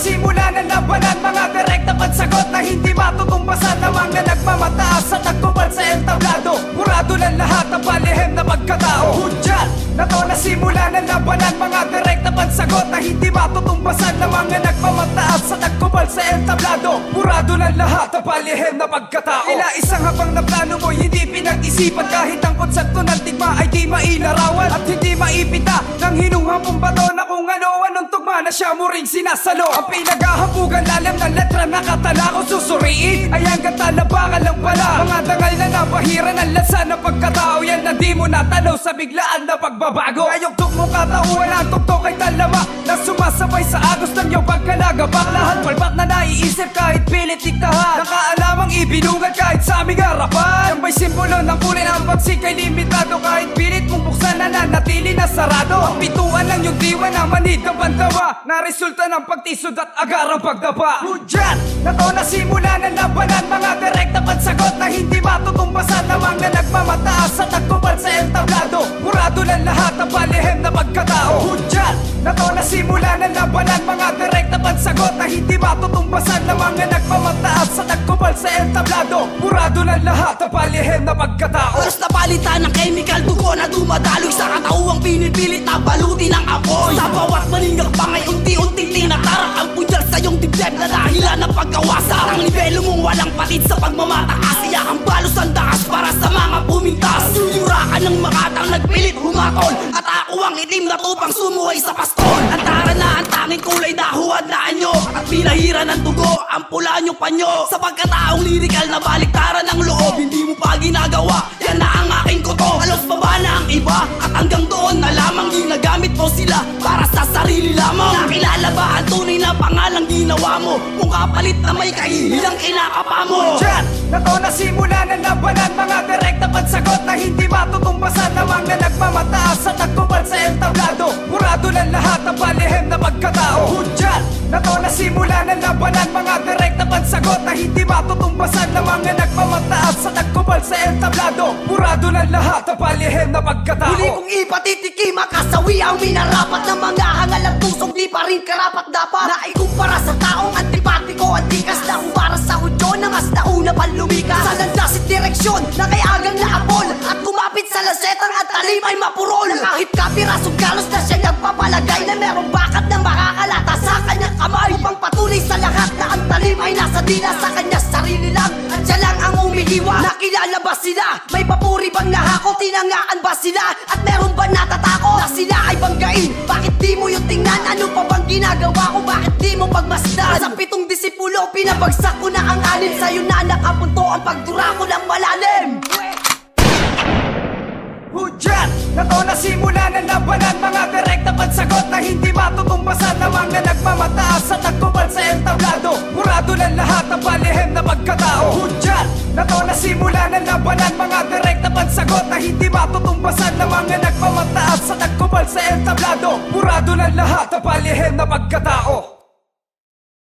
simula ng labanan Mga direkta pansagot na hindi matutumbasan Ng mga nagmamataas at nagkupal sa entablado. Murado lang lahat ang palihim na pagkatao. Hudyat na to na labanan Mga direkta pansagot na hindi matutumbasan Ng mga nagmamataas at nagkupal sa entablado. Murado lang lahat ang palihim na pagkatao. Ila isang habang na plano mo hindi pinag-isipan Kahit ang konsepto ng tigma ay di mailarawan At hindi maipita ng hinuhapong bato Na na siya mo ring sinasalo. Ang pinaghahabugan lalim ng letra na katala ko susuriin. Ay hanggang talabangan lang pala. Mga dangal na napahiran ang lansa ng pagkatao. Yan na di mo natanaw sa biglaan na pagbabago. Ngayong tugmong katauhan ang tugtog ay talama Na sumasabay sa agos ng iyong pagkalagabak Lahat palpak na naiisip kahit pilit diktahan Nakaalamang ibinungan kahit sa aming harapan May simbolo ng kulay ng pagsikay limitado Kahit pilit mong buksan na nanatili na sarado. Ang pituan lang yung diwa na manid ng bandawa Na resulta ng pagtisod at agarang pagdapa Hudyat na to na simula ng labanan. Mga direkta pansagot na hindi matutumbasan Na mga nagmamataas at nagkupal sa entablado Murado lang lahat ang palihim na pagkatao. Hudyat na to na simula ng labanan. Mga direkta pansagot na hindi matutumbasan Na mga nagmamataas at nagkupal sa entablado. Murado lang lahat ang palihim na pagkatao. Oras na palitan ng chemical dugo na dumadaloy Sa katauhang pinipilit na baluti ng apoy. Sa bawat maningak pangay unti-unting tinatarak Ang punyal sa iyong dibdib na dahilan ng pagkawasak Ang nibelo mong walang patid sa pagmamataas Iyak ang balos ang dakas para sa mga pumintas. Suyurakan ng makatang nagpilit humatol At ako ang itim na tupang sumuhay sa pastol Ang tara na ang tanging kulay na huwad na anyo. At pinahira ng dugo ang pula niyong panyo. Sa pagkataong lirikal na baliktaran ng loob. Hindi mo pa ginagawa, yan na ang aking kuto Halos baba na ang iba at hanggang doon na lamang Ginagamit mo sila para sa sarili lamang. Nakilala ba ang tunay na pangalang ginawa mo? Kung kapalit na may kahihilang kinakapa mo. Diyan, na to na simula ng labanan. Mga direkta pansagot Hudyat, na na simula ng labanan Mga direkta pansagot na hindi matutumbasan Na mga nagmamataas at nagkupal sa entablado Murado lang lahat ang palihim na pagkatao Huli kong ipatitikim Makasawi ang minarapat ng mga hangal at tusok. Di pa rin karapat dapat Na ikumpara sa taong antipatiko Antikas na kumpara sa hudyo Nang mas nauna pa lumikas. Sa landas at direksyon na kay agang naapol At kumapit sa lasetang at talim ay mapurol Kahit kapirasong galos na siya nagpapalagay Na merong bakat na makakalata sa lahat na ang talim ay nasa dila Sa kanya sarili lang at siya lang ang umihiwa Nakilala ba sila? May papuri bang nahako? Tinangaan ba sila? At meron ba natatakot na sila ay banggain? Bakit di mo yung tingnan? Ano pa bang ginagawa ko? Bakit di mo pagmasdan? Sa pitong disipulo, pinabagsak ko na ang alin Sa'yo na nakapunto ang pagdura ko ng malalim Hudyat, na to na simula ng labanan Mga direkta pansagot na hindi matutumbasan Na mga na to na simula ng labanan Mga direkta pansagot na hindi matutumbasan Na mga nagmamataas at nagkupal sa entablado. Murado lang lahat ang palihim na pagkatao